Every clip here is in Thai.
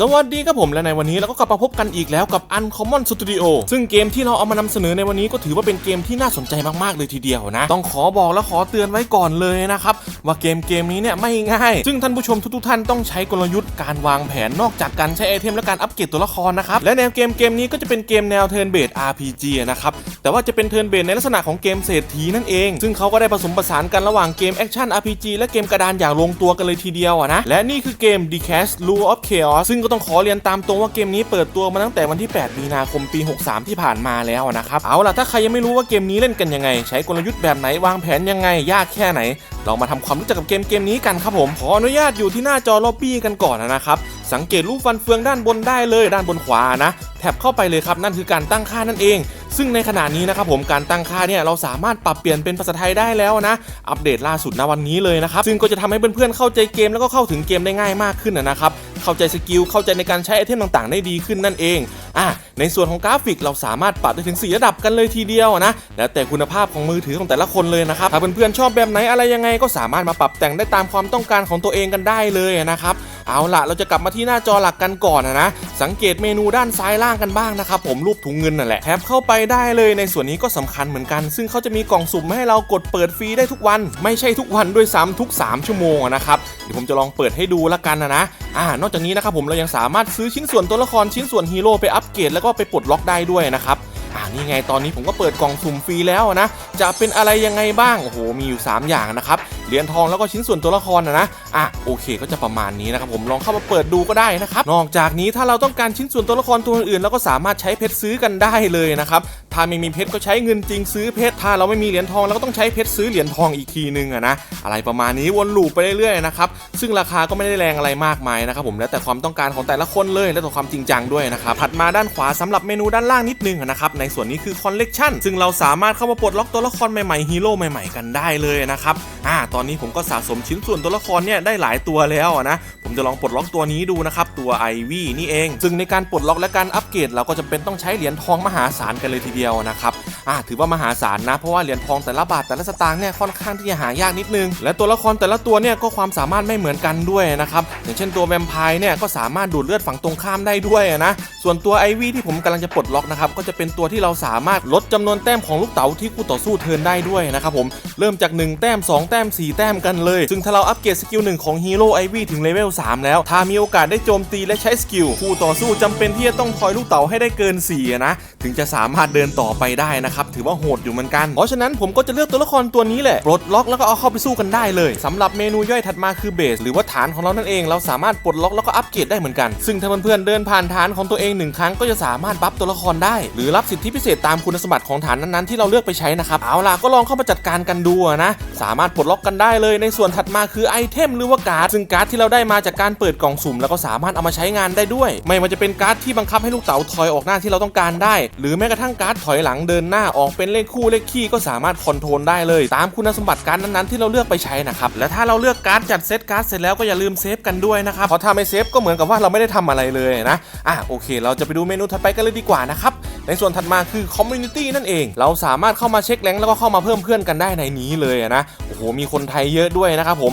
สวัสดีครับผมและในวันนี้เราก็กลับมาพบกันอีกแล้วกับ Uncommon Studio ซึ่งเกมที่เราเอามานำเสนอในวันนี้ก็ถือว่าเป็นเกมที่น่าสนใจมากๆเลยทีเดียวนะ ต้องขอบอกและขอเตือนไว้ก่อนเลยนะครับ ว่าเกมเกมนี้เนี่ยไม่ง่าย ซึ่งท่านผู้ชมทุกๆท่านต้องใช้กลยุทธ์การวางแผนนอกจากการใช้ไอเทมและการอัปเกรดตัวละครนะครับ และแนวเกมเกมนี้ก็จะเป็นเกมแนว Turn Based RPG นะครับแต่ว่าจะเป็น Turn Based ในลักษณะของเกมเศรษฐีนั่นเอง ซึ่งเขาก็ได้ผสมผสานกันระหว่างเกมแอคชั่น RPG และเกมกระดานอย่างลงตัวกันเลยทีเดียวนะและนี่คือเกม The Cash Rule of Chaos ซึ่งก็ต้องขอเรียนตามตรงว่าเกมนี้เปิดตัวมาตั้งแต่วันที่ 8 มีนาคมปี 63 ที่ผ่านมาแล้วนะครับ เอาล่ะถ้าใครยังไม่รู้ว่าเกมนี้เล่นกันยังไง ใช้กลยุทธ์แบบไหนวางแผนยังไง ยากแค่ไหน เรามาทำความรู้จักกับเกมเกมนี้กันครับผมขออนุญาตอยู่ที่หน้าจอล็อบบี้กันก่อนนะครับสังเกตรูปฟันเฟืองด้านบนได้เลยด้านบนขวานะ ท็บเข้าไปเลยครับนั่นคือการตั้งค่านั่นเอง ซึ่งในขณะนี้นะครับผมการตั้งค่าเนี่ยเราสามารถปรับเปลี่ยนเป็นภาษาไทยได้แล้วนะอัปเดตล่าสุดณวันนี้เลยนะครับซึ่งก็จะทำให้เพื่อนๆเข้าใจเกมแล้วก็เข้าถึงเกมได้ง่ายมากขึ้นนะครับเข้าใจสกิลเข้าใจในการใช้ไอเทมต่างๆ ได้ดีขึ้นนั่นเองอะในส่วนของกราฟิกเราสามารถปรับได้ถึง 4 ระดับกันเลยทีเดียวนะแล้วแต่คุณภาพของมือถือของแต่ละคนเลยนะครับถ้าเพื่อนๆชอบแบบไหนอะไรยังไง ก็สามารถมาปรับแต่งได้ตามความต้องการของตัวเองกันได้เลยนะครับเอาล่ะเราจะกลับมาที่หน้าจอหลักกันก่อนนะ สังเกตเมนูด้านซ้ายล่างกันบ้างนะครับผมรูปถุงเงินนั่นแหละแท็บเข้าไปได้เลยในส่วนนี้ก็สำคัญเหมือนกัน ซึ่งเขาจะมีกล่องสุ่มให้เรากดเปิดฟรีได้ทุกวัน ไม่ใช่ทุกวันด้วยซ้ำทุก 3 ชั่วโมงนะครับเดี๋ยวผมจะลองเปิดให้ดูละกันนะนะอ่านอกจากนี้นะครับผมเรายังสามารถซื้อชิ้นส่วนตัวละครชิ้นส่วนฮีโร่ไปอัปเกรดแล้วก็ไปปลดล็อกได้ด้วยนะครับอ่านี่ไงตอนนี้ผมก็เปิดกล่องสุ่มฟรีแล้วนะจะเป็นอะไรยังไงบ้างโอ้โหมีอยู่ 3 อย่างนะครับ เหรียญทองแล้วก็ชิ้นส่วนตัวละครนะนะอะโอเคก็จะประมาณนี้นะครับผมลองเข้ามาเปิดดูก็ได้นะครับนอกจากนี้ถ้าเราต้องการชิ้นส่วนตัวละครตัวอื่นเราก็สามารถใช้เพชรซื้อกันได้เลยนะครับถ้าไม่มีเพชรก็ใช้เงินจริงซื้อเพชรถ้าเราไม่มีเหรียญทองเราก็ต้องใช้เพชรซื้อเหรียญทองอีกทีนึงอะนะอะไรประมาณนี้วนลูปไปเรื่อยๆนะครับซึ่งราคาก็ไม่ได้แรงอะไรมากมายนะครับผมแล้วแต่ความต้องการของแต่ละคนเลยและต่อความจริงจังด้วยนะครับถัดมาด้านขวาสำหรับเมนูด้านล่างนิดนึงนะครับในส่วนนี้คือคอลเลกชันซึ่งเราสามารถเข้ามาปลดล็อกตัวละครใหม่ๆฮีโร่ใหม่ๆกันได้เลยนะครับอ่าตอนนี้ผมก็สะสมชิ้นส่วนตัวละครเนี่ยได้หลายตัวแล้วนะผมจะลองปลดล็อกตัวนี้ดูนะครับตัวไอวี่นี่เอง ซึ่งในการปลดล็อกและการอัปเกรดเราก็จะเป็นต้องใช้เหรียญทองมหาศาลกันเลยทีเดียวนะครับอ่าถือว่ามหาศาลนะ เพราะว่าเหรียญทองแต่ละบาทแต่ละสตางค์เนี่ยค่อนข้างที่จะหายากนิดนึง และตัวละครแต่ละตัวเนี่ยก็ความสามารถไม่เหมือนกันด้วยนะครับอย่างเช่นตัวแวมไพร์เนี่ยก็สามารถดูดเลือดฝั่งตรงข้ามได้ด้วยนะส่วนตัวไอวี่ที่ผมกำลังจะปลดล็อกนะครับก็จะเป็นตัวที่เราสามารถลดจำนวนแต้มของลูกเต๋าที่คู่ต่อสู้เทินได้ด้วยนะครับผมเริ่มจาก 1 แต้ม 2 แต้ม 4แต้มกันเลย ซึ่งถ้าเราอัปเกรดสกิลหนึ่งของฮีโร่ไอวี่ถึงเลเวล3แล้วถ้ามีโอกาสได้โจมตีและใช้สกิลคู่ต่อสู้จำเป็นที่จะต้องคอยลูกเต๋าให้ได้เกิน4นะ ถึงจะสามารถเดินต่อไปได้นะครับถือว่าโหดอยู่เหมือนกัน เพราะฉะนั้นผมก็จะเลือกตัวละครตัวนี้แหละปลดล็อกแล้วก็เอาเข้าไปสู้กันได้เลยสำหรับเมนูย่อยถัดมาคือเบสหรือว่าฐานของเรานั่นเอง เราสามารถปลดล็อกแล้วก็อัปเกรดได้เหมือนกัน ซึ่งถ้าเพื่อนๆเดินผ่านฐานของตัวเองหนึ่งครั้งก็จะสามารถบัฟตัวละครได้ หรือรับสิทธิพิเศษตามคุณสมบัติของฐานนั้นๆที่เราเลือกไปใช้นะครับเอาล่ะก็ลองเข้ามาจัดการกันดูนะสามารถปลดล็อกกันได้เลยในส่วนถัดมาคือไอเทมหรือว่าการ์ดซึ่งการ์ดที่เราได้มาจากการเปิดกล่องสุ่มแล้วก็สามารถเอามาใช้งานได้ด้วย ไม่ว่าจะเป็นการ์ดที่บังคับให้ลูกเต๋าถอยออกหน้าที่เราต้องการได้หรือแม้กระทั่งการ์ดถอยหลังเดินหน้าออกเป็นเลขคู่เลขคี่ก็สามารถคอนโทรลได้เลย ตามคุณสมบัติการ์ดนั้นๆที่เราเลือกไปใช้นะครับและถ้าเราเลือกการ์ดจัดเซตการ์ดเสร็จแล้วก็อย่าลืมเซฟกันด้วยนะครับเพราะถ้าไม่เซฟก็เหมือนกับว่าเราไม่ได้ทำอะไรเลยนะอะโอเค เราจะไปดูเมนูถัดไปกันเลยดีกว่านะครับ ในส่วนถัดมาคือคอมมูนิตี้นั่นเอง เราสามารถเข้ามาเช็คแรงแล้วก็เข้ามาเพิ่มเพื่อนกันได้ในนี้เลยนะ โอ้โห มีคนไทยเยอะด้วยนะครับผม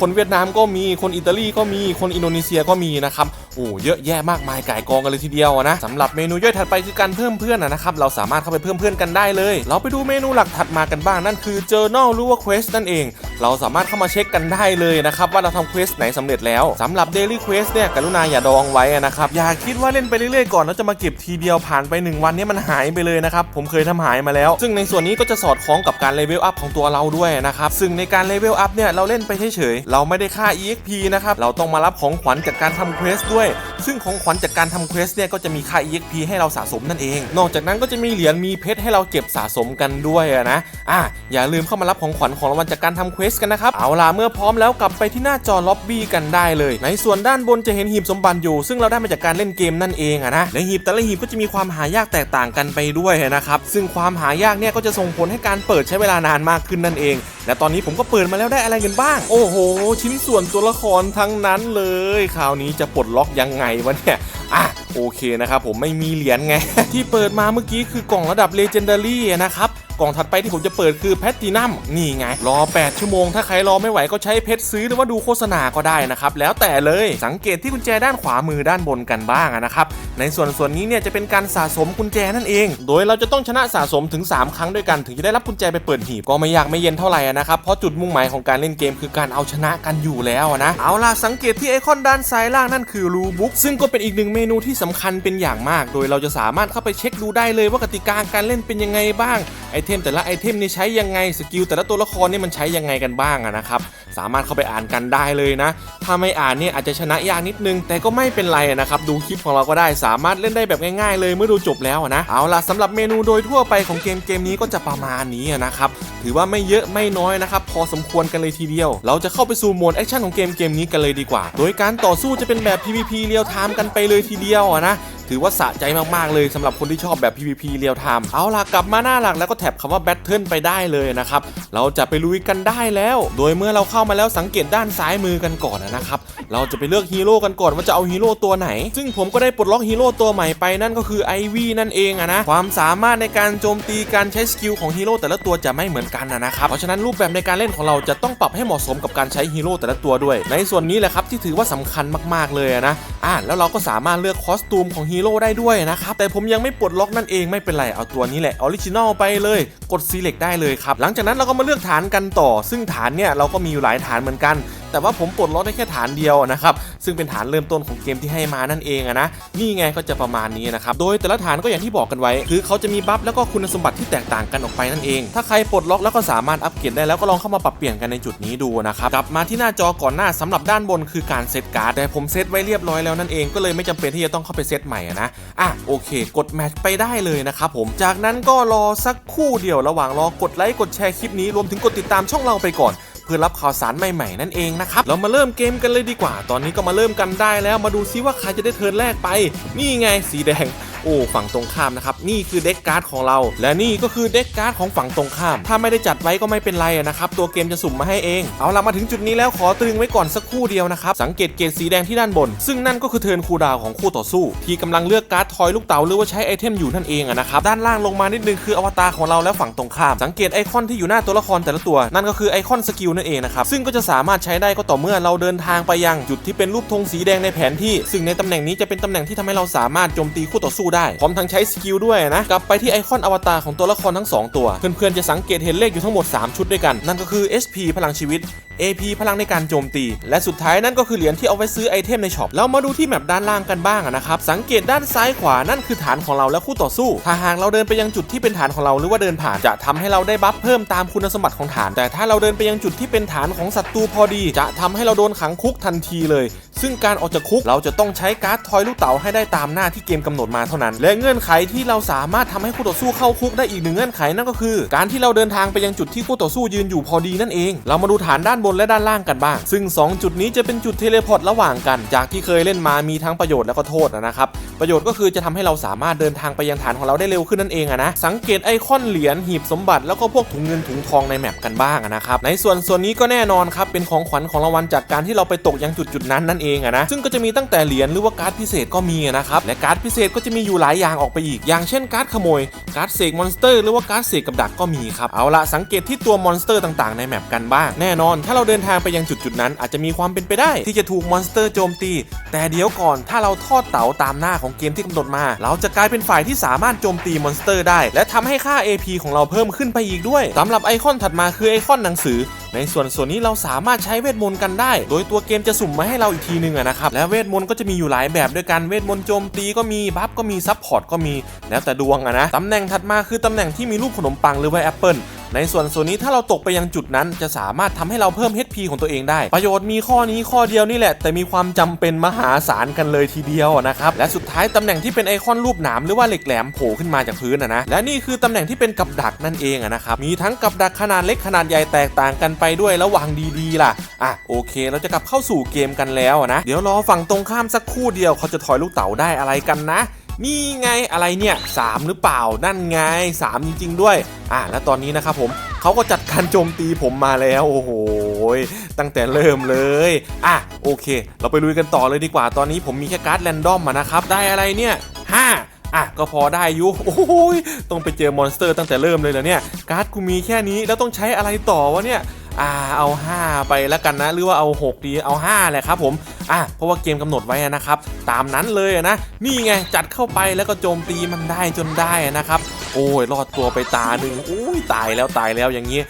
คนเวียดนามก็มี คนอิตาลีก็มี คนอินโดนีเซียก็มีนะครับ โอ้เยอะแยะมากมายก่ายกองกันเลยทีเดียวนะสำหรับเมนูย่อยถัดไปคือการเพิ่มเพื่อนนะครับ เราสามารถเข้าไปเพิ่มเพื่อนกันได้เลย เราไปดูเมนูหลักถัดมากันบ้างนั่นคือ journal หรือว่า quest นั่นเอง เราสามารถเข้ามาเช็คกันได้เลยนะครับว่าเราทำ quest ไหนสำเร็จแล้วสำหรับ daily quest เนี่ยกรุณาอย่าดองไว้นะครับอย่าคิดว่าเล่นไปเรื่อยๆก่อนแล้วจะมาเก็บทีเดียวผ่านไป1วันนี้มันหายไปเลยนะครับ ผมเคยทำหายมาแล้ว ซึ่งในส่วนนี้ก็จะสอดคล้องกับการเลเวลอัพของตัวเราด้วยนะครับ ซึ่งในการเลเวลอัพเนี่ยเราเล่นไปเฉยๆ เราไม่ได้ค่า EXP นะครับ เราต้องมารับของขวัญจากการทำเควสด้วย ซึ่งของขวัญจากการทำเควสเนี่ยก็จะมีค่า EXP ให้เราสะสมนั่นเอง นอกจากนั้นก็จะมีเหรียญมีเพชรให้เราเก็บสะสมกันด้วยนะ อะอย่าลืมเข้ามารับของขวัญของรางวัลจากการทำเควสกันนะครับ เอาล่ะเมื่อพร้อมแล้วกลับไปที่หน้าจอล็อบบี้กันได้เลย ในส่วนด้านบนจะเห็นหีบสมบัติอยู่ ซึ่งเราได้มาจากการเล่นเกมนั่นเองอะนะ และหีบแต่ละหีบก็จะมีความหายากแตกต่างกันไปด้วยนะครับ ซึ่งความหายากเนี่ยก็จะส่งผลให้การเปิดใช้เวลานานมากขึ้นนั่นเอง และตอนนี้ผมก็เปิดมาแล้วได้อะไรกันบ้าง โอ้โห ชิ้นส่วนตัวละครทั้งนั้นเลย คราวนี้จะปลดล็อกยังไงวะเนี่ยอะโอเคนะครับผมไม่มีเหรียญไง ที่เปิดมาเมื่อกี้คือกล่องระดับเลเจนดารี่นะครับ กล่องถัดไปที่ผมจะเปิดคือแพตตินัมนี่ไง รอ 8 ชั่วโมง ถ้าใครรอไม่ไหวก็ใช้เพชรซื้อหรือว่าดูโฆษณาก็ได้นะครับ แล้วแต่เลยสังเกตที่กุญแจด้านขวามือด้านบนกันบ้างนะครับ ในส่วนส่วนนี้เนี่ยจะเป็นการสะสมกุญแจนั่นเอง โดยเราจะต้องชนะสะสมถึง 3 ครั้งด้วยกันถึงจะได้รับกุญแจไปเปิดหีบก็ไม่ยากไม่เย็นเท่าไหร่นะครับเพราะจุดมุ่งหมายของการเล่นเกมคือการเอาชนะกันอยู่แล้วนะเอาล่ะสังเกตที่ไอคอนด้านซ้ายล่างนั่นคือรูบุ๊กซึ่งก็เป็นอีกหนึ่งเมนูที่สำคัญเป็นอย่างมาก โดยเราจะสามารถเข้าไปเช็คดูได้เลยว่ากติกาการเล่นเป็นยังไงบ้างไอเทมแต่ละไอเทมนี่ใช้ยังไงสกิลแต่ละตัวละครนี่มันใช้ยังไงกันบ้างอะนะครับสามารถเข้าไปอ่านกันได้เลยนะ ถ้าไม่อ่านเนี่ยอาจจะชนะยากนิดนึง แต่ก็ไม่เป็นไรอะนะครับดูคลิปของเราก็ได้สามารถเล่นได้แบบง่ายๆ เลยเมื่อดูจบแล้วนะเอาล่ะสำหรับเมนูโดยทั่วไปของเกมเกมนี้ก็จะประมาณนี้อะนะครับถือว่าไม่เยอะไม่น้อยนะครับพอสมควรกันเลยทีเดียว เราจะเข้าไปสู่โหมดแอคชั่นของเกมเกมนี้กันเลยดีกว่า โดยการต่อสู้จะเป็นแบบ PVP เรียลไทม์กันไปเลยทีเดียวอะนะถือว่าสะใจมากๆเลยสำหรับคนที่ชอบแบบ PVP เรียลไทม์เอาล่ะกลับมาหน้าหลักแล้วก็แท็บคำว่า Battle ไปได้เลยนะครับ เราจะไปลุยกันได้แล้ว โดยเมื่อเราเข้ามาแล้วสังเกตด้านซ้ายมือกันก่อนนะครับ เราจะไปเลือกฮีโร่กันก่อนว่าจะเอาฮีโร่ตัวไหน ซึ่งผมก็ได้ปลดล็อกฮีโร่ตัวใหม่ไปนั่นก็คือไอวี่นั่นเองอะนะ ความสามารถในการโจมตีการใช้สกิลของฮีโร่แต่ละตัวจะไม่เหมือนกันนะครับ เพราะฉะนั้นรูปแบบในการเล่นของเราจะต้องปรับให้เหมาะสมกับการใช้ฮีโร่แต่ละตัวด้วย ในส่วนนี้แหละครับที่ถือว่าสำคัญมากๆเลยนะ อ่าแล้วเราก็สามารถเลือกคอสตูมของฮีโร่ได้ด้วยนะครับแต่ผมยังไม่ปลดล็อกนั่นเองไม่เป็นไรเอาตัวนี้แหละออริจินอลไปเลย กดซีเล็กได้เลยครับหลังจากนั้นเราก็มาเลือกฐานกันต่อ ซึ่งฐานเนี่ยเราก็มีอยู่หลายฐานเหมือนกัน แต่ว่าผมปลดล็อกได้แค่ฐานเดียวนะครับซึ่งเป็นฐานเริ่มต้นของเกมที่ให้มานั่นเองอะนะนี่ไงก็จะประมาณนี้นะครับโดยแต่ละฐานก็อย่างที่บอกกันไว้ คือเขาจะมีบัฟแล้วก็คุณสมบัติที่แตกต่างกันออกไปนั่นเอง ถ้าใครปลดล็อกแล้วก็สามารถอัปเกรดได้แล้วก็ลองเข้ามาปรับเปลี่ยนกันในจุดนี้ดูนะครับกลับมาที่หน้าจอก่อนหน้าสำหรับด้านบนคือการเซตการ์ดแต่ผมเซตไว้เรียบร้อยแล้วนั่นเองก็เลยไม่จำเป็นที่จะต้องเข้าไปเซตใหม่นะอะโอเค กดแมทช์ไปได้เลยนะครับผมจากนั้นก็รอสักคู่เดียวระหว่างรอกดไลค์กดแชร์คลิปนี้รวมถึงกดติดตามช่องเราไปก่อน เพื่อรับข่าวสารใหม่ๆนั่นเองนะครับเรามาเริ่มเกมกันเลยดีกว่า ตอนนี้ก็มาเริ่มกันได้แล้วมาดูซิว่าใครจะได้เทิร์นแรกไป นี่ไงสีแดง โอ้ฝั่งตรงข้ามนะครับนี่คือเด็กการ์ดของเรา และนี่ก็คือเด็กการ์ดของฝั่งตรงข้าม ถ้าไม่ได้จัดไว้ก็ไม่เป็นไรนะครับตัวเกมจะสุ่มมาให้เอง เอาล่ะมาถึงจุดนี้แล้วขอตรึงไว้ก่อนสักครู่เดียวนะครับสังเกตเกรดสีแดงที่ด้านบน ซึ่งนั่นก็คือเทิร์นคูดาวของคู่ต่อสู้ ที่กำลังเลือกการ์ดทอยลูกเต๋าหรือว่าใช้ไอเทมอยู่นั่นเองนะครับด้านล่างลงมานิดนึงคืออวตารของเราและฝั่งตรงข้าม สังเกตไอคอนที่อยู่หน้าตัวละครแต่ละตัว นั่นก็คือไอคอนสกิลนั่นเองนะครับซึ่งก็จะสามารถใช้ได้ก็ต่อเมื่อเราเดินทางไปยังจุดที่เป็นรูปธงสีแดงในแผนที่ ซึ่งในตำแหน่งนี้จะเป็นตำแหน่งที่ทำให้เราสามารถโจมตีคู่ต่อสู้ได้พร้อมทั้งใช้สกิลด้วยนะกลับไปที่ไอคอนอวตารของตัวละครทั้ง 2 ตัว เพื่อนๆจะสังเกตเห็นเลขอยู่ทั้งหมด 3 ชุดด้วยกัน นั่นก็คือ SP พลังชีวิต AP พลังในการโจมตี และสุดท้ายนั่นก็คือเหรียญที่เอาไว้ซื้อไอเทมในช็อปเรามาดูที่แมปด้านล่างกันบ้างนะครับ สังเกตด้านซ้ายขวานั่นคือฐานของเราและคู่ต่อสู้ ถ้าหากเราเดินไปยังจุดที่เป็นฐานของเราหรือว่าเดินผ่านจะทำให้เราได้บัฟเพิ่มตามคุณสมบัติของฐาน แต่ถ้าเราเดินไปยังจุดที่เป็นฐานของศัตรูพอดี จะทำให้เราโดนขังคุกทันทีเลย ซึ่งการออกจากคุกเราจะต้องใช้การ์ดทอยลูกเต๋าให้ได้ตามหน้าที่เกมกำหนดมาเท่านั้น และเงื่อนไขที่เราสามารถทำให้คู่ต่อสู้เข้าคุกได้อีกหนึ่งเงื่อนไขนั่นก็คือ การที่เราเดินทางไปยังจุดที่คู่ต่อสู้ยืนอยู่พอดีนั่นเอง เรามาดูฐานด้านบนและด้านล่างกันบ้าง ซึ่ง 2 จุดนี้จะเป็นจุดเทเลพอร์ตระหว่างกัน จากที่เคยเล่นมามีทั้งประโยชน์และก็โทษนะครับ ประโยชน์ก็คือจะทำให้เราสามารถเดินทางไปยังฐานของเราได้เร็วขึ้นนั่นเองอะนะ สังเกตไอคอนเหรียญหีบสมบัติแล้วก็พวกถุงเงินถุงทองในแมปกันบ้างนะครับ ในส่วนส่วนนี้ก็แน่นอนครับเป็นของขวัญของรางวัลจากการที่เราไปตกยังจุดจุดนั้นนั่นเองอะนะ ซึ่งก็จะมีตั้งแต่เหรียญหรือว่าการ์ดพิเศษก็มีนะครับ และการ์ดพิเศษก็จะมีอยู่หลายอย่างออกไปอีก อย่างเช่นการ์ดขโมย การ์ดเสกมอนสเตอร์หรือว่าการ์ดเสกกับดักก็มีครับ เอาละสังเกตที่ตัวมอนสเตอร์ต่างๆ ในแมปกันบ้าง แน่นอนถ้าาเราเดินทางไปยังจุดจุดนั้น อาจจะมีความเป็นไปได้ ที่จะถูกมอนสเตอร์โจมตี แต่เดี๋ยวก่อนถ้าเราทอดเต๋าตามหน้าของเกมที่กำหนดมา เราจะกลายเป็นฝ่ายที่สามารถโจมตีมอนสเตอร์ได้ และทำให้ค่า AP ของเราเพิ่มขึ้นไปอีกด้วยสำหรับไอคอนถัดมาคือไอคอนหนังสือในส่วนส่วนนี้เราสามารถใช้เวทมนต์กันได้ โดยตัวเกมจะสุ่มมาให้เราอีกทีหนึ่งนะครับ และเวทมนต์ก็จะมีอยู่หลายแบบด้วยกัน เวทมนต์โจมตีก็มี บัฟก็มี ซับพอร์ตก็มี แล้วแต่ดวงอะนะ ตำแหน่งถัดมาคือตำแหน่งที่มีรูปขนมปังหรือว่าแอปเปิล ในส่วนส่วนนี้ถ้าเราตกไปยังจุดนั้น จะสามารถทำให้เราเพิ่ม HP ของตัวเองได้ ประโยชน์มีข้อนี้ข้อเดียวนี่แหละ แต่มีความจำเป็นมหาศาลกันเลยทีเดียวนะครับและสุดท้ายตำแหน่งที่เป็นไอคอนรูปหนามหรือว่าเหล็กแหลมโผล่ขึ้นมาจากพื้นนะนะและนี่คือตำแหน่งที่เป็นกับดักนั่นเองนะครับมีทั้งกับดักขนาดเล็กขนาดใหญ่แตกต่างกันไปด้วยระหว่างดีๆล่ะอะโอเคเราจะกลับเข้าสู่เกมกันแล้วนะเดี๋ยวรอฝั่งตรงข้ามสักครู่เดียวเขาจะถอยลูกเต๋าได้อะไรกันนะ นี่ไงอะไรเนี่ยสามหรือเปล่านั่นไงสามจริง ๆ ด้วย อะแล้วตอนนี้นะครับผมเขาก็จัดการโจมตีผมมาแล้วโอ้โหตั้งแต่เริ่มเลยอะโอเค เราไปลุยกันต่อเลยดีกว่าตอนนี้ผมมีแค่การ์ดแรนดอมอะนะครับได้อะไรเนี่ยห้าอะก็พอได้อยู่โอ้ยต้องไปเจอมอนสเตอร์ตั้งแต่เริ่มเลยเหรอเนี่ยการ์ดกูมีแค่นี้แล้วต้องใช้อะไรต่อวะเนี่ยอ่าเอา 5 ไปแล้วกันนะ หรือว่าเอา 6 ดีเอา 5 แหละครับผม อะเพราะว่าเกมกำหนดไว้นะครับ ตามนั้นเลยนะ นี่ไงจัดเข้าไปแล้วก็โจมตีมันได้จนได้นะครับ โอ้ยรอดตัวไปตาหนึ่งโอ้ยตายแล้วตายแล้วอย่างนี้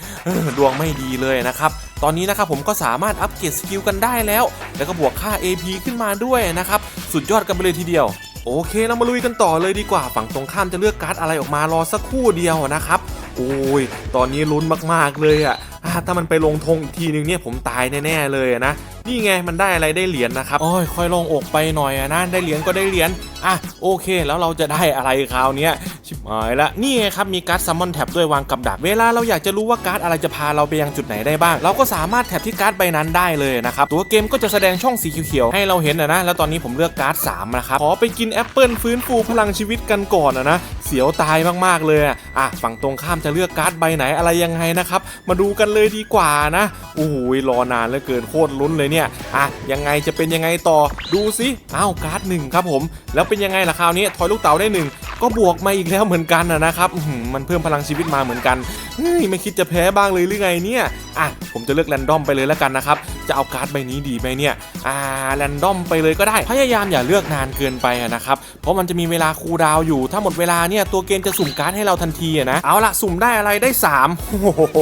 ดวงไม่ดีเลยนะครับตอนนี้นะครับผมก็สามารถอัปเกรดสกิลกันได้แล้ว แล้วก็บวกค่า AP ขึ้นมาด้วยนะครับ สุดยอดกันไปเลยทีเดียว โอเคเรามาลุยกันต่อเลยดีกว่า ฝั่งตรงข้ามจะเลือกการ์ดอะไรออกมารอสักครู่เดียวนะครับ โอ้ย ตอนนี้ลุ้นมากๆเลยอะ อะถ้ามันไปลงธงอีกทีนึงเนี่ยผมตายแน่ๆเลยนะ นี่ไงมันได้อะไรได้เหรียญนะครับโอ้ยค่อยลงอกไปหน่อยอะนะได้เหรียญก็ได้เหรียญอะโอเค แล้วเราจะได้อะไรคราวนี้ชิบหายละนี่ไงครับมีการ์ดซัมมอนแท็บด้วยวางกับดักเวลาเราอยากจะรู้ว่าการ์ดอะไรจะพาเราไปยังจุดไหนได้บ้าง เราก็สามารถแท็บที่การ์ดใบนั้นได้เลยนะครับตัวเกมก็จะแสดงช่องสีเขียวๆให้เราเห็นนะนะแล้วตอนนี้ผมเลือกการ์ด3นะครับขอไปกินแอปเปิลฟื้นฟูพลังชีวิตกันก่อนอะนะ สียวตายมากๆเลยอะอะฝั่งตรงข้ามจะเลือกการ์ดใบไหนอะไรยังไงนะครับ มาดูกันเลยดีกว่านะโอ้โหรอนานเหลือเกินโคตรลุ้นเลยเนี่ยอะยังไงจะเป็นยังไงต่อดูสิอ้าวการ์ดหนึ่งครับผม แล้วเป็นยังไงล่ะคราวนี้ทอยลูกเต๋าได้หนึ่งก็บวกมาอีกแล้วเหมือนกันนะครับมันเพิ่มพลังชีวิตมาเหมือนกันเฮ้ยไม่คิดจะแพ้บ้างเลยหรือไงเนี่ยอะผมจะเลือกแรนดอมไปเลยแล้วกันนะครับจะเอาการ์ดใบนี้ดีไหมเนี่ยอ่าแรนดอมไปเลยก็ได้พยายามอย่าเลือกนานเกินไปนะครับเพราะมันจะมีเวลาคูลดาวอยู่ ถ้าหมดเวลาเนี่ยตัวเกมจะสุ่มการ์ดให้เราทันทีอะนะเอาละสุ่มได้อะไรได้3โอ้โห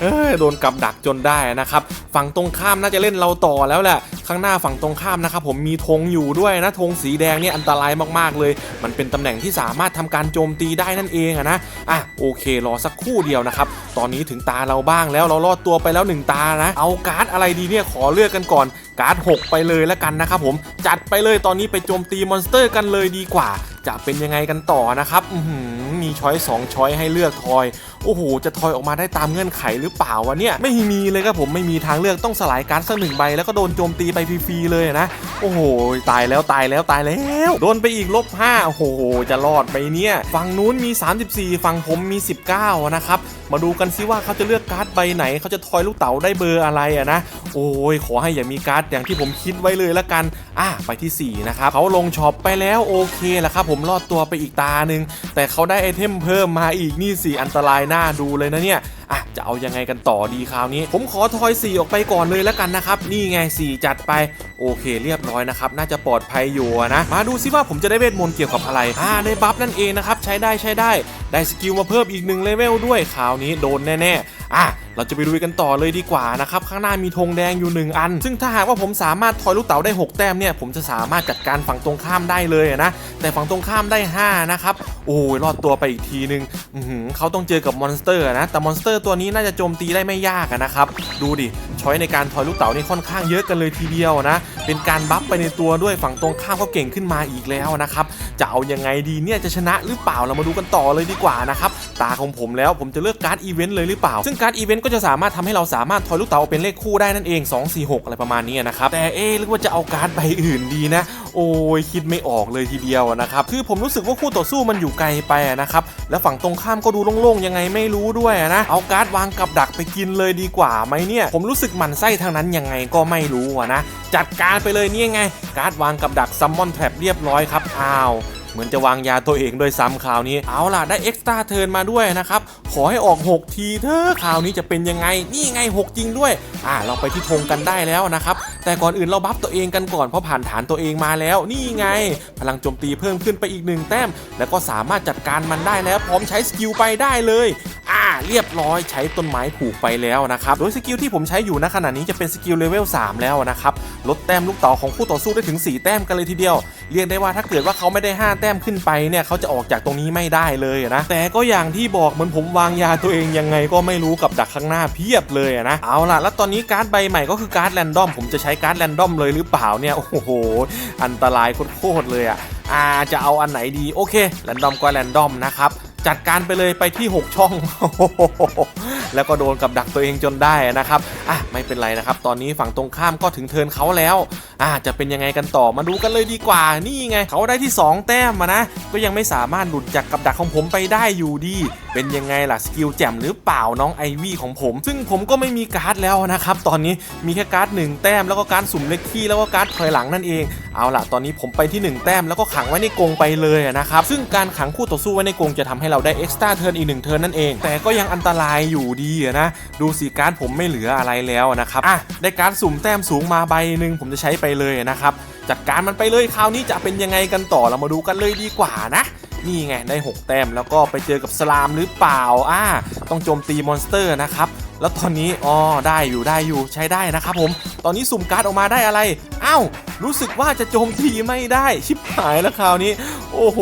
เอ้ยโดนกับดักจนได้นะครับ ฝั่งตรงข้ามน่าจะเล่นเราต่อแล้วแหละข้างหน้าฝั่งตรงข้ามนะครับผมมีธงอยู่ด้วยนะธงสีแดงเนี่ยอันตรายมากๆเลย มันเป็นตำแหน่งที่สามารถทำการโจมตีได้นั่นเองอะนะอะโอเครอสักครู่เดียวนะครับตอนนี้ถึงตาเราบ้างแล้วเรารอดตัวไปแล้วหนึ่งตานะเอาการ์ดอะไรดีเนี่ยขอเลือกกันก่อนการ์ด6ไปเลยแล้วกันนะครับผมจัดไปเลยตอนนี้ไปโจมตีมอนสเตอร์กันเลยดีกว่า จะเป็นยังไงกันต่อนะครับมีช้อย2ช้อยให้เลือกทอยโอ้โหจะทอยออกมาได้ตามเงื่อนไขหรือเปล่าวะเนี่ยไม่มีเลยครับผมไม่มีทางเลือกต้องสลายการ์ดสักหนึ่งใบแล้วก็โดนโจมตีไปฟรีๆเลยนะ โอ้โห ตายแล้วตายแล้วตายแล้ว โดนไปอีกลบ5โอ้โห จะรอดไปเนี่ย ฝั่งนู้นมี 34 ฝั่งผมมี 19 นะครับ มาดูกันซิว่าเขาจะเลือกการ์ดใบไหน เขาจะทอยลูกเต๋าได้เบอร์อะไรอะนะ โอ้ย ขอให้อย่ามีการ์ดอย่างที่ผมคิดไว้เลยละกัน อะไปที่ 4 นะครับเขาลงช็อปไปแล้วโอเคแหละครับผมรอดตัวไปอีกตาหนึ่งแต่เขาได้ไอเทมเพิ่มมาอีกนี่สิอันตรายหน่าดูเลยนะเนี่ยอะจะเอายังไงกันต่อดีคราวนี้ ผมขอทอย 4 ออกไปก่อนเลยแล้วกันนะครับ นี่ไง 4 จัดไปโอเคเรียบร้อยนะครับ น่าจะปลอดภัยอยู่นะ มาดูซิว่าผมจะได้เวทมนต์เกี่ยวกับอะไรอ่าได้บัฟนั่นเองนะครับใช้ได้ใช้ได้ ได้สกิลมาเพิ่มอีกหนึ่งเลเวลด้วยคราวนี้โดนแน่ๆ อะเราจะไปดูกันต่อเลยดีกว่านะครับข้างหน้ามีธงแดงอยู่ 1 อัน ซึ่งถ้าหากว่าผมสามารถทอยลูกเต๋าได้ 6 แต้มเนี่ยผมจะสามารถจัดการฝั่งตรงข้ามได้เลยนะแต่ฝั่งตรงข้ามได้ 5 นะครับโอ้ยรอดตัวไปอีกทีนึงเขาต้องเจอกับมอนสเตอร์นะแต่มอนสเตอร์ตัวนี้น่าจะโจมตีได้ไม่ยากนะครับดูดิช้อยในการทอยลูกเต๋านี่ค่อนข้างเยอะกันเลยทีเดียวนะเป็นการบัฟไปในตัวด้วยฝั่งตรงข้ามก็เก่งขึ้นมาอีกแล้วนะครับจะเอายังไงดีเนี่ยจะชนะหรือเปล่าเรามาดูกันต่อเลยดีกว่านะครับตาของผมแล้วผมจะเลือกการ์ดอีเวนต์เลยหรือเปล่า ซึ่งการ์ดอีเวนต์ก็จะสามารถทำให้เราสามารถทอยลูกเต๋าเป็นเลขคู่ได้นั่นเอง 2 4 6 อะไรประมาณนี้นะครับ แต่เอ๊หรือว่าจะเอาการ์ดใบอื่นดีนะ โอ้ยคิดไม่ออกเลยทีเดียวนะครับ คือผมรู้สึกว่าคู่ต่อสู้มันอยู่ไกลไปนะครับ แล้วฝั่งตรงข้ามก็ดูโล่งๆ ยังไงไม่รู้ด้วยนะ เอาการ์ดวางกับดักไปกินเลยดีกว่าไหมเนี่ย ผมรู้สึกหมันไส้ทางนั้นยังไงก็ไม่รู้นะ จัดการไปเลยเนี่ยไง การ์ดวางกับดักซัมมอนแทร็บเรียบร้อยครับ อ้าว เหมือนจะวางยาตัวเองด้วยซ้ำคราวนี้ เอาล่ะได้เอ็กซ์ตร้าเทิร์นมาด้วยนะครับ ขอให้ออก 6 ทีเถอะคราวนี้จะเป็นยังไง นี่ไง 6 จริงด้วย อ่าเราไปที่ธงกันได้แล้วนะครับ แต่ก่อนอื่นเราบัฟตัวเองกันก่อน เพราะผ่านฐานตัวเองมาแล้ว นี่ไง พลังโจมตีเพิ่มขึ้นไปอีกหนึ่งแต้ม แล้วก็สามารถจัดการมันได้แล้ว พร้อมใช้สกิลไปได้เลย อ่า เรียบร้อยใช้ต้นไม้ผูกไปแล้วนะครับ โดยสกิลที่ผมใช้อยู่ณขณะนี้จะเป็นสกิลเลเวล3แล้วนะครับ ลดแต้มลูกเต๋าของคู่ต่อสู้ได้ถึง 4 แต้มกันเลยทีเดียว เรียกได้ว่าถ้าเกิดว่าเขาไม่ได้ 5ต้มขึ้นไปเนี่ยเขาจะออกจากตรงนี้ไม่ได้เลยนะ แต่ก็อย่างที่บอกเหมือนผมวางยาตัวเองยังไงก็ไม่รู้กับดักข้างหน้าเพียบเลยนะเอาล่ะ แล้วตอนนี้การ์ดใบใหม่ก็คือการ์ดแรนดอมผมจะใช้การ์ดแรนดอมเลยหรือเปล่าเนี่ยโอ้โห อันตรายโคตรเลยอะอาจะเอาอันไหนดีโอเคแรนดอมก็แรนดอมนะครับ จัดการไปเลยไปที่ 6 ช่อง แล้วก็โดนกับดักตัวเองจนได้นะครับอะไม่เป็นไรนะครับ ตอนนี้ฝั่งตรงข้ามก็ถึงเทินเขาแล้วอะจะเป็นยังไงกันต่อมาดูกันเลยดีกว่า นี่ไง เขาได้ที่ 2 แต้มมานะ ก็ยังไม่สามารถหลุดจากกับดักของผมไปได้อยู่ดี เป็นยังไงล่ะสกิลแจ่มหรือเปล่าน้องไอวี่ของผม ซึ่งผมก็ไม่มีการ์ดแล้วนะครับ ตอนนี้มีแค่การ์ดหนึ่งแต้มแล้วก็การดสุ่มเล็กที่แล้วก็การ์ดถอยหลังนั่นเอง เอาล่ะตอนนี้ผมไปที่ 1 แต้มแล้วก็ขังไว้ในกรงไปเลยนะครับ ซึ่งการขังคู่ต่อสู้ไว้ในกรงจะทำให้เราได้เอ็กซ์ตร้าเทิร์นอีกหนึ่งเทิร์นนั่นเอง แต่ก็ยังอันตรายอยู่ดีนะ ดูสีการ์ดผมไม่เหลืออะไรแล้วนะครับอะได้การ์ดสุ่มแต้มสูงมาใบหนึ่งผมจะใช้ไปเลยนะครับจัดการมันไปเลยคราวนี้จะเป็นยังไงกันต่อเรามาดูกันเลยดีกว่านะ นี่ไงได้ 6 แต้มแล้วก็ไปเจอกับสลามหรือเปล่าอ่าต้องโจมตีมอนสเตอร์นะครับแล้วตอนนี้อ๋อได้อยู่ได้อยู่ใช้ได้นะครับผมตอนนี้สุ่มการ์ดออกมาได้อะไรอ้าวรู้สึกว่าจะโจมตีไม่ได้ชิบหายแล้วคราวนี้ โอ้โห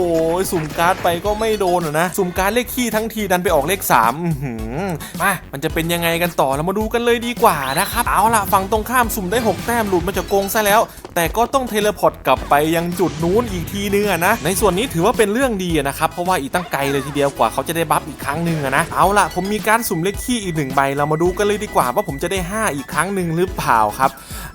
สุ่มการ์ดไปก็ไม่โดนหรอนะ สุ่มการ์ดเลขขี้ทั้งทีดันไปออกเลข3อือหือมา มันจะเป็นยังไงกันต่อเรามาดูกันเลยดีกว่านะครับ เอาล่ะ ฝั่งตรงข้ามสุ่มได้ 6 แต้มหลุดมาจากกงซะแล้ว แต่ก็ต้องเทเลพอร์ตกลับไปยังจุดนู้นอีกทีนึงอนะ ในส่วนนี้ถือว่าเป็นเรื่องดีนะครับ เพราะว่าอีกตั้งไกลเลยทีเดียวกว่าเขาจะได้บัฟอีกครั้งหนึ่งนะ เอาล่ะ ผมมีการสุ่มเลขขี้อีกหนึ่งใบ เรามาดูกันเลยดีกว่าว่าผมจะได้ 5 อีกครั้งหนึ่งหรือเปล่าครับ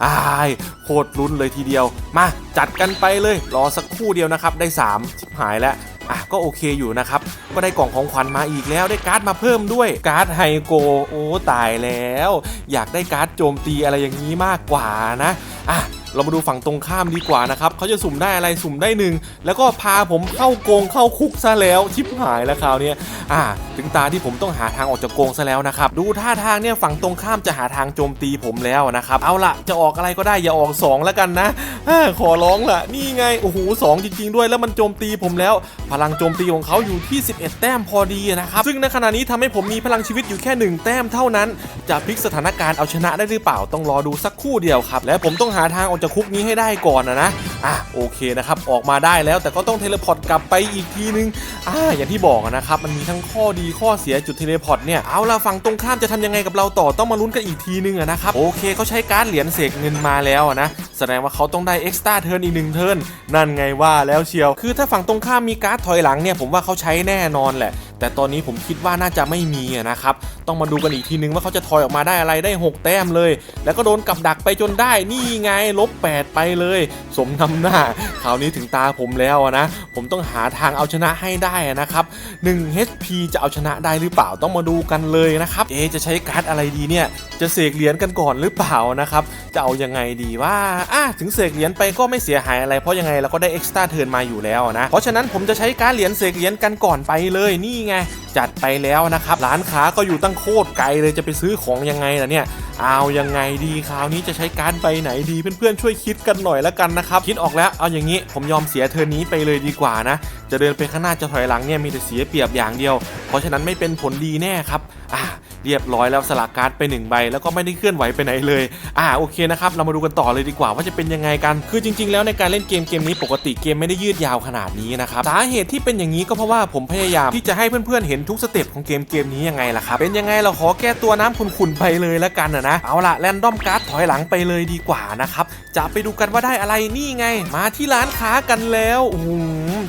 อ้ายโคตรลุ้นเลยทีเดียว มาจัดกันไปเลย รอสักครู่เดียวนะครับ ได้3ชิบหายแล้วอะก็โอเคอยู่นะครับ ก็ได้กล่องของขวัญมาอีกแล้วได้การ์ดมาเพิ่มด้วย การ์ดไฮโก โอ้ตายแล้ว อยากได้การ์ดโจมตีอะไรอย่างนี้มากกว่านะอะ เรามาดูฝั่งตรงข้ามดีกว่านะครับเขาจะสุ่มได้อะไรสุ่มได้หนึ่งแล้วก็พาผมเข้าโกงเข้าคุกซะแล้วชิบหายแล้วคราวนี้อะถึงตาที่ผมต้องหาทางออกจากโกงซะแล้วนะครับดูท่าทางเนี่ยฝั่งตรงข้ามจะหาทางโจมตีผมแล้วนะครับเอาละจะออกอะไรก็ได้อย่าออกสองแล้วกันนะอขอร้องละนี่ไงโอ้โหสองจริง ๆ ด้วยแล้วมันโจมตีผมแล้ว พลังโจมตีของเขาอยู่ที่ 11 แต้มพอดีนะครับซึ่งในขณะนี้ทำให้ผมมีพลังชีวิตอยู่แค่ 1 แต้มเท่านั้น จะพลิกสถานการณ์เอาชนะได้หรือเปล่าต้องรอดูสักครู่เดียวครับและผมต้องหาทางออกจากคุกนี้ให้ได้ก่อนนะนะอะโอเคนะครับออกมาได้แล้วแต่ก็ต้องเทเลพอร์ตกลับไปอีกทีนึงอ่าอย่างที่บอกนะครับมันมีทั้งข้อดีข้อเสียจุดเทเลพอร์ตเนี่ยเอาล่ะฝั่งตรงข้ามจะทำยังไงกับเราต่อต้องมาลุ้นกันอีกทีนึงนะครับโอเคเขาใช้การเหรียญเสกเงินมาแล้วนะแสดงว่าเขาต้องได้เอ็กซ์ต้าเทิร์นอีกหนึ่งเทิร์นนั่นไงว่าแล้วเชียว คือถ้าฝั่งตรงข้ามมีการ์ดถอยหลังเนี่ยผมว่าเขาใช้แน่นอนแหละ แต่ตอนนี้ผมคิดว่าน่าจะไม่มีนะครับ ต้องมาดูกันอีกทีนึงว่าเขาจะทอยออกมาได้อะไรได้ 6 แต้มเลย แล้วก็โดนกับดักไปจนได้นี่ไงลบ8 ไปเลย สมนำหน้าคราวนี้ถึงตาผมแล้วนะ ผมต้องหาทางเอาชนะให้ได้นะครับ 1 HP จะเอาชนะได้หรือเปล่าต้องมาดูกันเลยนะครับ เอจะใช้การ์ดอะไรดีเนี่ย จะเสกเหรียญกันก่อนหรือเปล่านะครับ จะเอายังไงดีว่าอะถึงเสกเหรียญไปก็ไม่เสียหายอะไร เพราะยังไงเราก็ได้เอ็กซ์ตร้าเทิร์นมาอยู่แล้วนะ เพราะฉะนั้นผมจะใช้การดเหรียญเสกเหรียญกันก่อนไปเลยนี่ไงจัดไปแล้วนะครับร้านค้าก็อยู่ตั้งโคตรไกลเลยจะไปซื้อของยังไงล่ะเนี่ย เอายังไงดีคราวนี้จะใช้การดไปไหนดีเพื่อนช่วยคิดกันหน่อยละกันนะครับ คิดออกแล้วเอาอย่างนี้ผมยอมเสียเธอนนี้ไปเลยดีกว่านะ จะเดินไปข้างหน้าจะถอยหลังเนี่ยมีแต่เสียเปรียบอย่างเดียว เพราะฉะนั้นไม่เป็นผลดีแน่ครับอ่า เรียบร้อยแล้วสลักการ์ดไปหนึ่งใบแล้วก็ไม่ได้เคลื่อนไหวไปไหนเลย อ่าโอเคนะครับเรามาดูกันต่อเลยดีกว่าว่าจะเป็นยังไงกัน คือจริง ๆ แล้วในการเล่นเกมเกมนี้ปกติเกมไม่ได้ยืดยาวขนาดนี้นะครับสาเหตุที่เป็นอย่างนี้ก็เพราะว่าผมพยายามที่จะให้เพื่อนๆเห็นทุกสเต็ปของเกมเกมนี้ยังไงล่ะครับเป็นยังไงเราขอแก้ตัวน้ำขุ่นๆไปเลยละกันนะเอาล่ะแรนดอมการ์ดถอยหลังไปเลยดีกว่านะครับจะไปดูกันว่าได้อะไรนี่ไง มาที่ร้านค้ากันแล้วอ้โห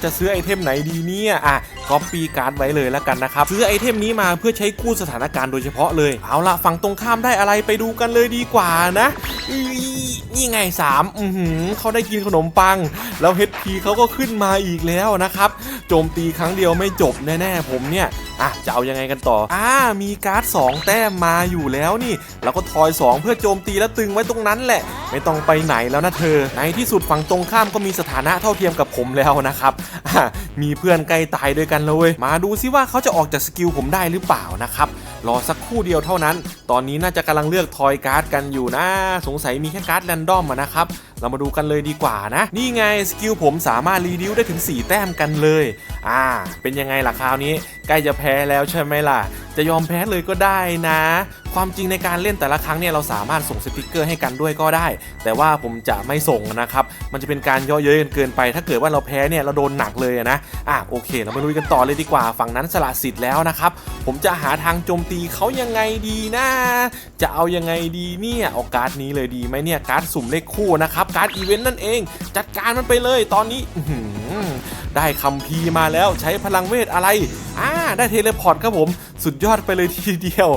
จะซื้อไอเทมไหนดีเนี่ยอะ ก๊อปปี้การ์ดไว้เลยละกันนะครับซื้อไอเทมนี้มาเพื่อใช้กู้สถานการณ์โดยเฉพาะเลย เอาละฝั่งตรงข้ามได้อะไรไปดูกันเลยดีกว่านะ นี่ไง3อือหือเขาได้กินขนมปัง แล้ว HP เขาก็ขึ้นมาอีกแล้วนะครับโจมตีครั้งเดียวไม่จบแน่ๆผมเนี่ยอะจะเอายังไงกันต่ออ่ามีการ์ด 2 แต้มมาอยู่แล้วนี่แล้วก็ทอย 2 เพื่อโจมตีแล้วตึงไว้ตรงนั้นแหละ ไม่ต้องไปไหนแล้วนะเธอ ในที่สุดฝั่งตรงข้ามก็มีสถานะเท่าเทียมกับผมแล้วนะครับมีเพื่อนใกล้ตายด้วยกันเลยมาดูซิว่าเขาจะออกจากสกิลผมได้หรือเปล่านะครับ รอสักครู่เดียวเท่านั้น ตอนนี้น่าจะกำลังเลือกทอยการ์ดกันอยู่นะ สงสัยมีแค่การ์ดแรนดอมะนะครับ เรามาดูกันเลยดีกว่านะ นี่ไงสกิลผมสามารถรีดิวได้ถึง 4 แต้มกันเลย อ่า เป็นยังไงล่ะคราวนี้ ใกล้จะแพ้แล้วใช่ไหมล่ะ จะยอมแพ้เลยก็ได้นะ ความจริงในการเล่นแต่ละครั้งเนี่ยเราสามารถส่งสติกเกอร์ให้กันด้วยก็ได้ แต่ว่าผมจะไม่ส่งนะครับ มันจะเป็นการย่อเย้ยกันเกินไป ถ้าเกิดว่าเราแพ้เนี่ยเราโดนหนักเลยนะ อะโอเค เรามาลุยกันต่อเลยดีกว่า ฝั่งนั้นสละสิทธิ์แล้วนะครับ ผมจะหาทางโจมตีเขายังไงดีนะ จะเอายังไงดีเนี่ยเอาการ์ดนี้เลยดีไหมเนี่ยการ์ดสุ่มเลขคู่นะครับการ์ดอีเวนต์นั่นเอง จัดการมันไปเลยตอนนี้ได้คำพีมาแล้วใช้พลังเวทอะไรอ่าได้เทเลพอร์ตครับผมสุดยอดไปเลยทีเดียว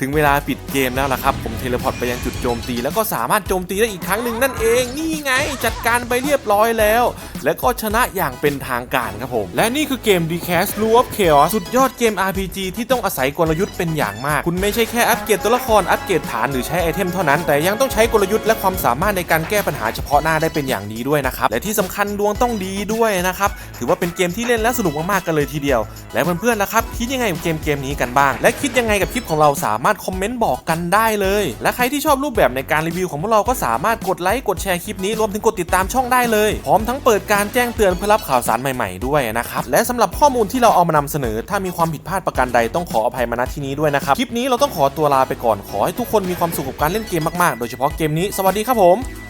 ถึงเวลาปิดเกมแล้วล่ะครับ ผมเทเลพอร์ตไปยังจุดโจมตี แล้วก็สามารถโจมตีได้อีกครั้งหนึ่งนั่นเอง นี่ไงจัดการไปเรียบร้อยแล้ว และก็ชนะอย่างเป็นทางการครับผม และนี่คือเกม d c a s t Rule of Chaos สุดยอดเกม RPG ที่ต้องอาศัยกลยุทธ์เป็นอย่างมาก คุณไม่ใช่แค่อัปเกรดตัวละครอัปเกรดฐานหรือใช้ไอเทมเท่านั้น แต่ยังต้องใช้กลยุทธ์และความสามารถในการแก้ปัญหาเฉพาะหน้าได้เป็นอย่างดีด้วยนะครับและที่สำคัญดวงต้องดีด้วยนะครับถือว่าเป็นเกมที่เล่นแล้วสนุกมากๆกันเลยทีเดียว และเพื่อนๆล่ะครับ คิดยังไงกับเกมเกมนี้กันบ้าง และคิดยังไงกับคลิปของเราสามารถคอมเมนต์บอกกันได้เลย และใครที่ชอบรูปแบบในการรีวิวของพวกเราก็สามารถกดไลค์กดแชร์คลิปนี้รวมถึงกดติดตามช่องได้เลย พร้อมทั้งเปิดการแจ้งเตือนเพื่อรับข่าวสารใหม่ๆด้วยนะครับและสำหรับข้อมูลที่เราเอามานำเสนอ ถ้ามีความผิดพลาดประการใดต้องขออภัยมาณที่นี้ด้วยนะครับคลิปนี้เราต้องขอตัวลาไปก่อนขอให้ทุกคนมีความสุขกับการเล่นเกมมากๆ โดยเฉพาะเกมนี้สวัสดีครับผม